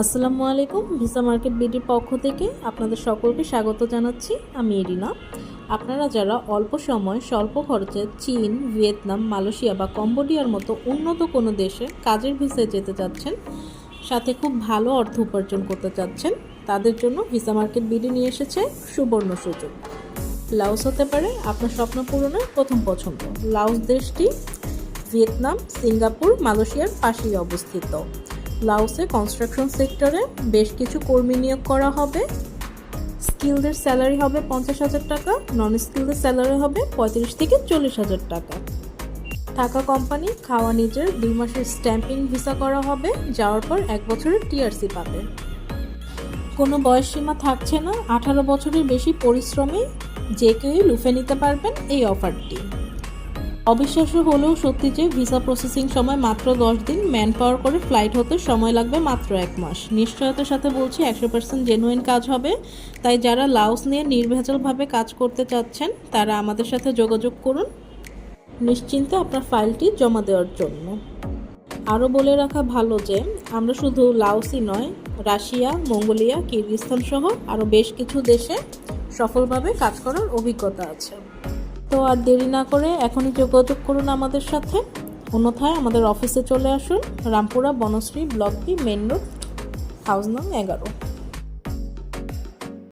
আসসালামু আলাইকুম visa market বিডির পক্ষ থেকে আপনাদের সকলকে স্বাগত জানাচ্ছি। আমি এরিনা। আপনারা যারা অল্প সময়, স্বল্প খরচে চীন, ভিয়েতনাম, মালয়েশিয়া বা কম্বোডিয়ার মতো উন্নত কোনো দেশে কাজের ভিসায় যেতে চাচ্ছেন, সাথে খুব ভালো অর্থ উপার্জন করতে চাচ্ছেন, তাদের জন্য ভিসা মার্কেট বিডি নিয়ে এসেছে সুবর্ণ সুযোগ। লাউস হতে পারে আপনার স্বপ্ন পূরণের প্রথম পছন্দ। লাউস দেশটি ভিয়েতনাম, সিঙ্গাপুর, মালয়েশিয়ার পাশেই অবস্থিত। লাওসে কনস্ট্রাকশন সেক্টরে বেশ কিছু কর্মী নিয়োগ করা হবে। স্কিলদের স্যালারি হবে পঞ্চাশ হাজার টাকা নন স্কিলদের স্যালারি হবে পঁয়ত্রিশ থেকে চল্লিশ হাজার টাকা। থাকা কোম্পানি খাওয়া নিজের দুই মাসের স্ট্যাম্পিং ভিসা করা হবে, যাওয়ার পর এক বছরের টিআরসি পাবে। কোনো বয়স সীমা থাকছে না, আঠারো বছরের বেশি পরিশ্রমে যে কেউই লুফে নিতে পারবেন এই অফারটি অবিশ্বাস্য হলেও সত্যি যে ভিসা প্রসেসিং সময় মাত্র দশ দিন ম্যান পাওয়ার করে ফ্লাইট হতে সময় লাগবে মাত্র এক মাস। নিশ্চয়তার সাথে বলছি একশো পার্সেন্ট জেনুইন কাজ হবে। তাই যারা লাউস নিয়ে নির্ভেজালভাবে কাজ করতে চাচ্ছেন, তারা আমাদের সাথে যোগাযোগ করুন। নিশ্চিন্তে আপনার ফাইলটি জমা দেওয়ার জন্য। আরও বলে রাখা ভালো যে, আমরা শুধু লাওসই নয়, রাশিয়া, মঙ্গোলিয়া কিরগিস্তান সহ আরও বেশ কিছু দেশে সফলভাবে কাজ করার অভিজ্ঞতা আছে। তো আর দেরি না করে এখনই যোগাযোগ করুন আমাদের সাথে। অন্যথায় আমাদের অফিসে চলে আসুন। Rampura Banasree block B main road, house নং এগারো।